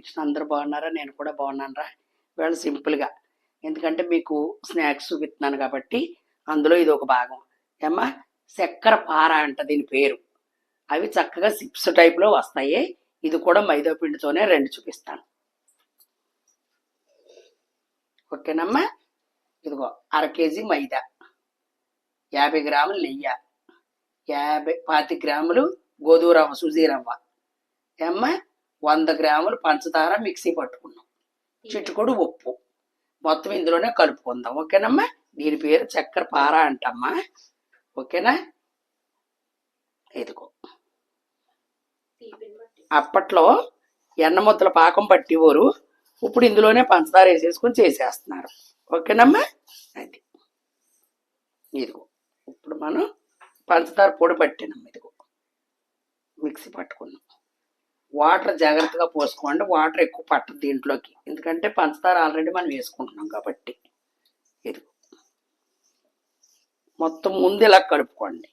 Kitchen అందరు బాగున్నారా? నేను కూడా బాగున్నాను రా ఇవాళ సింపుల్గా. ఎందుకంటే మీకు స్నాక్స్ చూపిస్తున్నాను కాబట్టి అందులో ఇది ఒక భాగం. ఏమ్మా? చక్కెర పార అంట దీని పేరు. అవి చక్కగా సిప్స్ టైప్లో వస్తాయి. ఇది కూడా మైదా పిండితోనే రెండు చూపిస్తాను. ఓకేనమ్మా? ఇదిగో అర కేజీ మైదా. యాభై గ్రాములు నెయ్యి. యాభై పాతి గ్రాములు గోధుమ రవ్వ సుజీ రవ్వ. ఏమ్మా? వంద గ్రాములు పంచదార మిక్సీ పట్టుకున్నాం. చిట్టుకొడు ఉప్పు. మొత్తం ఇందులోనే కలుపుకుందాం. ఓకేనమ్మా? దీని పేరు చక్కెర పార అంటమ్మా. ఓకేనా? ఇదిగో. అప్పట్లో ఎన్న ముద్దల పాకం పట్టేవారు. ఇప్పుడు ఇందులోనే పంచదార వేసేసుకొని చేసేస్తున్నారు. ఓకేనమ్మా? అది. ఇదిగో. ఇప్పుడు మనం పంచదార పొడి పట్టినాం ఇదిగో. మిక్సీ పట్టుకున్నాం. వాటర్ జాగ్రత్తగా పోసుకోండి. వాటర్ ఎక్కువ పట్టదు దీంట్లోకి. ఎందుకంటే పంచదార ఆల్రెడీ మనం వేసుకుంటున్నాం కాబట్టి. ఇది మొత్తం ముందు ఇలా కలుపుకోండి.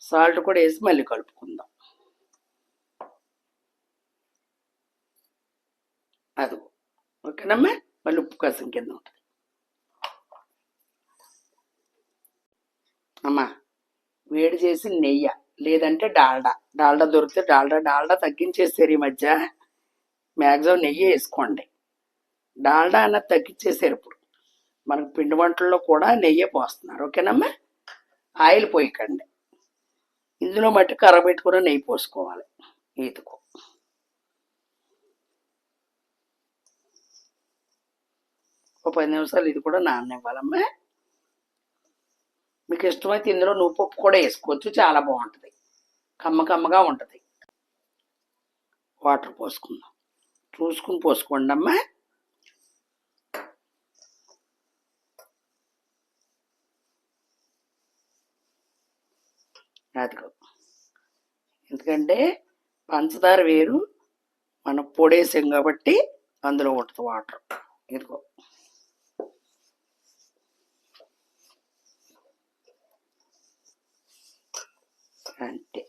సాల్ట్ కూడా వేసి మళ్ళీ కలుపుకుందాం. అది ఓకేనమ్మా? మళ్ళీ ఉప్పు కసం కింద ఉంటుంది. అమ్మా వేడి చేసి నెయ్యి. లేదంటే డాల్డా. డాల్డా దొరికితే డాల్డా డాల్డా తగ్గించేసారు ఈ మధ్య. మ్యాక్సిమం నెయ్యి వేసుకోండి. డాల్డా అన్నది తగ్గించేసారు ఇప్పుడు. మనకు పిండి వంటల్లో కూడా నెయ్యి పోస్తున్నారు. ఓకేనమ్మా? ఆయిల్ పోయకండి. ఇందులో మట్టి కర్ర పెట్టుకుని నెయ్యి పోసుకోవాలి. ఈతకు. ఒక పది నిమిషాలు ఇది కూడా నాననివ్వాలమ్మా. మీకు ఇష్టమైతే ఇందులో నువ్వు పప్పు కూడా వేసుకోవచ్చు. చాలా బాగుంటుంది. కమ్మ కమ్మగా ఉంటుంది. వాటర్ పోసుకుందాం. చూసుకుని పోసుకోండి అమ్మా. అదిగో. ఎందుకంటే పంచదార వేరు మనం పొడేసాం కాబట్టి అందులో ఉంటుంది వాటర్. ఇదిగో. అంతే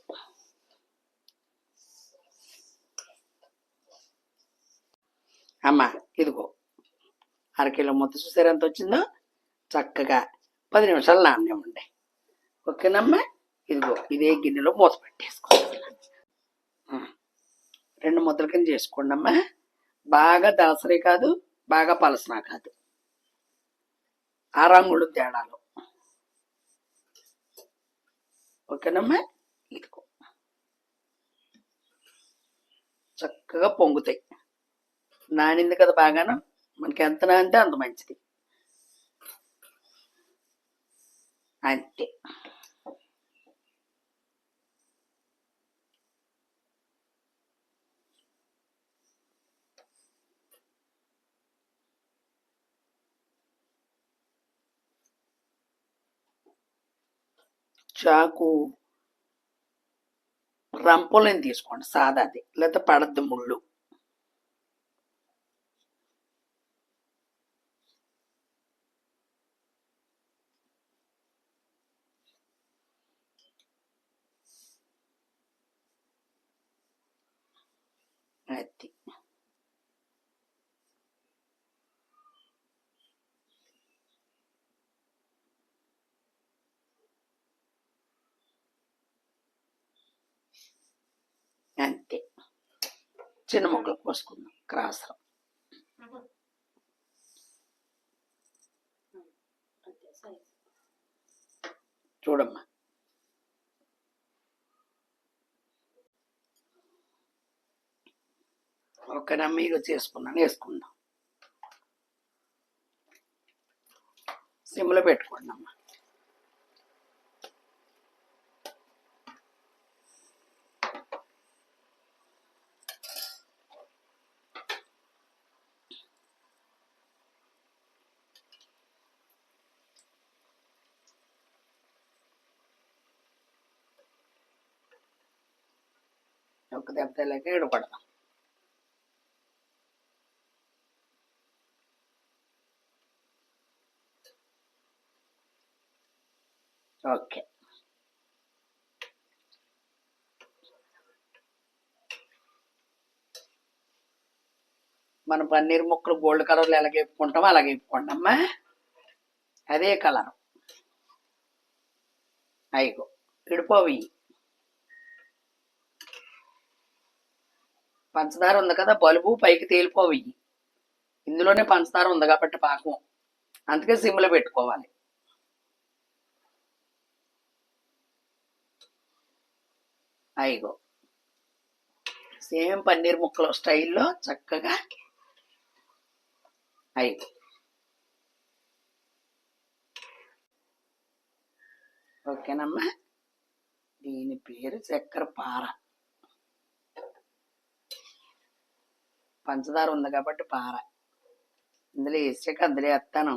అమ్మా ఇదిగో. అరకిలో ముద్ద చూసారు? ఎంత వచ్చిందో? చక్కగా పది నిమిషాలు నాణ్యమండి ఓకేనమ్మా? ఇదిగో ఇదే గిన్నెలో మూత పెట్టేసుకోవాలి. రెండు ముద్దల కింద చేసుకోండి అమ్మా బాగా దాసరి కాదు బాగా పలసనా కాదు. ఆ రంగులు తేడాలు. ఓకేనమ్మా ఇదిగో చక్కగా పొంగుతాయి. నానింది కదా బాగాను. మనకి ఎంత నానితే అంత మంచిది. అంతే. చాకు రంపొలని తీసుకోండి సాదాది. లేకపోతే పడద్దు ముళ్ళు. అది అంతే చిన్న ముక్కలు కోసుకుందాం క్రాస్లో చూడమ్మా. ఓకేనా మీరు చేసుకున్నాను వేసుకుందాం. సిమ్లో పెట్టుకోండి అమ్మా లోకదేవతలకి ఇడపడదాం ఓకే మన పన్నీర్ ముక్కలు గోల్డ్ కలర్లు ఎలా వేపుకుంటామో అలా వేపుకోండి అదే కలర్ అయిగో ఇడిపోవి పంచదార ఉంది కదా బలుబు పైకి తేలిపోవి ఇందులోనే పంచదార ఉంది కాబట్టి పాకం. అందుకే సిమ్లో పెట్టుకోవాలి. అయిగో సేమ్ పన్నీర్ ముక్కలు స్టైల్లో చక్కగా. అయిగో ఓకేనమ్మా. దీని పేరు చక్కెర పార. పంచదార ఉంది కాబట్టి పార. ఇందులో వేసాక అందులో వేస్తాను.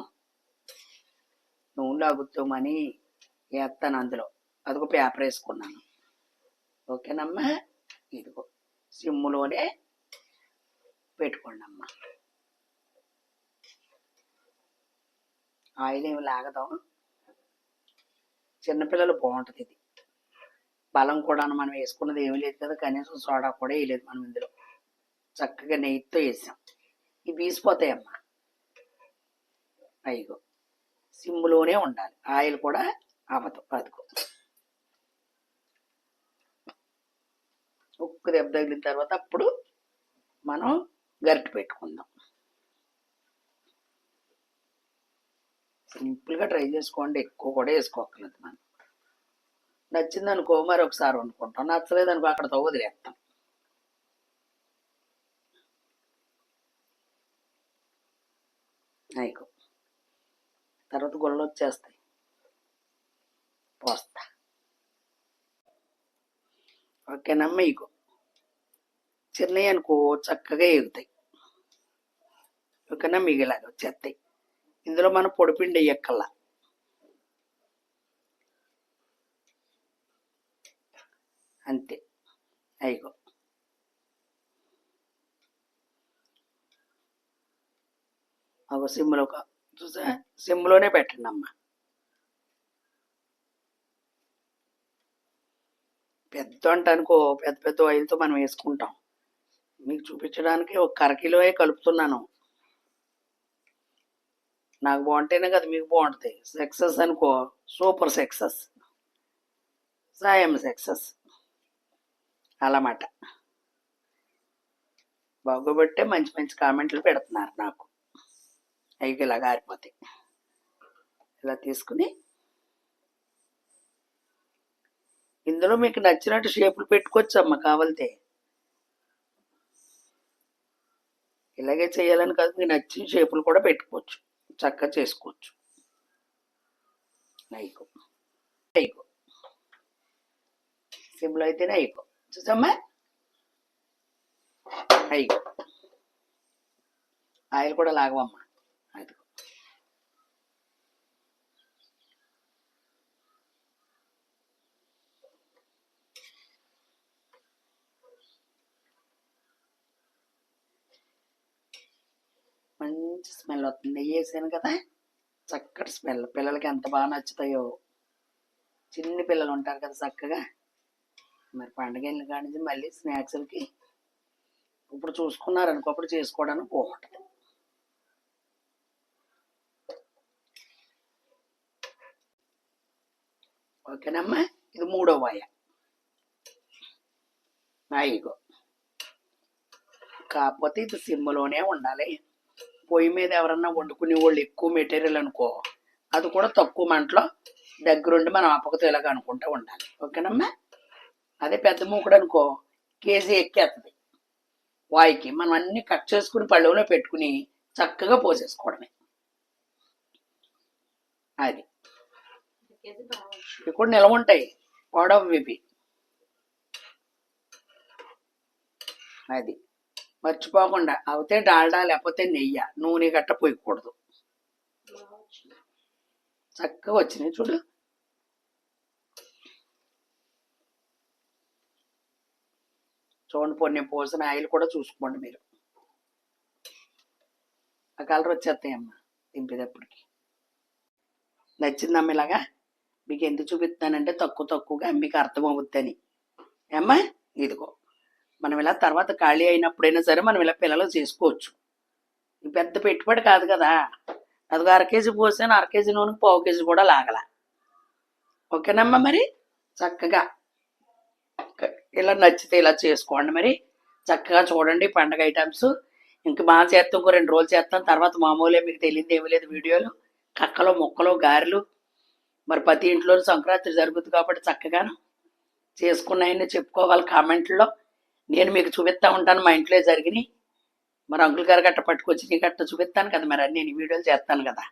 నూనె లాగుతామని వేస్తాను అందులో. అదిగో పేపర్ వేసుకున్నాను. ఓకేనమ్మా? ఇదిగో సిమ్ములోనే పెట్టుకోండి అమ్మా ఆయిల్ ఏమి లాగదాం. చిన్నపిల్లలు బాగుంటుంది ఇది. బలం కూడా మనం వేసుకున్నది ఏమీ లేదు కదా. కనీసం సోడా కూడా వేయలేదు మనం ఇందులో. చక్కగా నెయ్యితో వేసాం. ఇవి బీసిపోతాయమ్మా అయ్యో సిమ్లోనే ఉండాలి. ఆయిల్ కూడా ఆపదు అదిగో ఉక్కు దెబ్బ తగిలిన తర్వాత అప్పుడు మనం గరిటె పెట్టుకుందాం. సింపుల్గా ట్రై చేసుకోండి. ఎక్కువ కూడా వేసుకోకలేదు మనం. నచ్చింది అనుకో మరి ఒకసారి వండుకుంటాం. నచ్చలేదు అనుకో అక్కడతో వదిలేస్తాం. అయికో తర్వాత గుళ్ళు వచ్చేస్తాయి. పోస్తా ఓకేనమ్మా ఇగో చిన్నవి అనుకో చక్కగా ఎగుతాయి. ఓకేనా మిగిలాగా వచ్చేస్తాయి. ఇందులో మనం పొడిపిండి ఎక్కల్లా అంతే. అయిగో. ఒక సిమ్లో ఒక చూసా? సిమ్లోనే పెట్టండి అమ్మ పెద్ద వంట అనుకో పెద్ద పెద్ద ఆయిల్తో మనం వేసుకుంటాం. మీకు చూపించడానికి ఒక కరకిలోయే కలుపుతున్నాను. నాకు బాగుంటేనే కదా మీకు బాగుంటుంది. సక్సెస్ అనుకో సూపర్ సక్సెస్ సాయం సక్సెస్ అలామాట. బాగోబట్టే మంచి మంచి కామెంట్లు పెడుతున్నారు నాకు. అవి ఇలా గారిపోతాయి ఇలా తీసుకుని ఇందులో మీకు నచ్చినట్టు షేపులు పెట్టుకోవచ్చు అమ్మ కావాలితే. ఇలాగే చేయాలని కాదు మీకు నచ్చిన షేపులు కూడా పెట్టుకోవచ్చు. చక్కగా చేసుకోవచ్చు. అయిపో. అయిపో. సిమ్లో అయితేనే అయిపో. చూసమ్మా అయిపో. ఆయిల్ కూడా లాగవమ్మా. అది మంచి స్మెల్ వస్తుంది. నెయ్యి వేసాను కదా చక్కటి స్మెల్. పిల్లలకి ఎంత బాగా నచ్చుతాయో. చిన్న పిల్లలు ఉంటారు కదా చక్కగా. మరి పండగ వెళ్ళిన మళ్ళీ స్నాక్స్లకి. ఇప్పుడు చూసుకున్నారు అనుకో అప్పుడు చేసుకోవడానికి బాగుంటుంది. ఓకేనమ్మా ఇది మూడో వాయ ఇగో కాకపోతే ఇది సిమ్లోనే ఉండాలి పొయ్యి మీద ఎవరన్నా వండుకునే వాళ్ళు ఎక్కువ మెటీరియల్ అనుకో అది కూడా తక్కువ మంటలో దగ్గరుండి మనం అప్పకతో ఇలాగ అనుకుంటూ ఉండాలి ఓకేనమ్మా అదే పెద్ద మూకుడు అనుకో కేజీ ఎక్కేస్తుంది వాయికి మనం అన్ని కట్ చేసుకుని పళ్ళెంలో పెట్టుకుని చక్కగా పోసేసుకోవడమే అది ఇవి కూడా నిలవ ఉంటాయి. పొడవు ఇవి. అది. మర్చిపోకుండా. అవుతే డాల్డా లేకపోతే నెయ్యి. నూనె గట్ట పోయకూడదు. చక్కగా వచ్చినాయి చూడు. చూడండి పోనీ నేను పోసిన ఆయిల్ కూడా చూసుకోండి మీరు. ఆ కలర్ వచ్చేస్తాయమ్మా. దింపేటప్పటికి నచ్చిందమ్మ ఇలాగా? మీకు ఎందుకు చూపిస్తానంటే తక్కువ తక్కువగా మీకు అర్థమవుద్దని. ఏమ్మా? ఇదిగో. మనం ఇలా తర్వాత ఖాళీ అయినప్పుడైనా సరే మనం ఇలా పిల్లలు చేసుకోవచ్చు. పెద్ద పెట్టుబడి కాదు కదా. అదిగో అర కేజీ పోసాను అర కేజీ నూనె పావు కేజీ కూడా లాగల. ఓకేనమ్మా మరి? చక్కగా. ఇలా నచ్చితే ఇలా చేసుకోండి మరి. చక్కగా చూడండి పండగ ఐటమ్స్. ఇంక మా చేస్తాం ఇంకో రెండు రోజులు చేస్తాం తర్వాత మామూలే మీకు తెలియదు ఏమీ లేదు వీడియోలు. కక్కలు ముక్కలు గారెలు. మరి ప్రతి ఇంట్లో సంక్రాంతి జరుగుతుంది కాబట్టి చక్కగాను చేసుకున్నాయని చెప్పుకోవాలి కామెంట్లో. నేను మీకు చూపిస్తా ఉంటాను మా ఇంట్లో జరిగినాయి. మరి అంకుల్ గారు గట్ట పట్టుకొచ్చి నీ గట్ట చూపిస్తాను కదా మరి నేను వీడియోలు చేస్తాను కదా.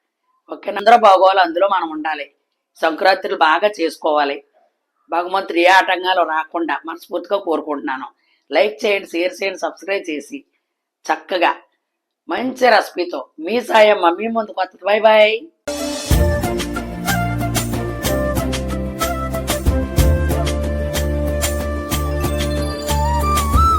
ఓకే అందరూ బాగోవాలి అందులో మనం ఉండాలి. సంక్రాంతిలు బాగా చేసుకోవాలి. భగవంతుడు ఏ ఆటంకాలు రాకుండా మనస్ఫూర్తిగా కోరుకుంటున్నాను. లైక్ చేయండి షేర్ చేయండి సబ్స్క్రైబ్ చేసి చక్కగా మంచి రెసిపీతో మీ సాయం మీ ముందుకు వస్తుంది. Bye bye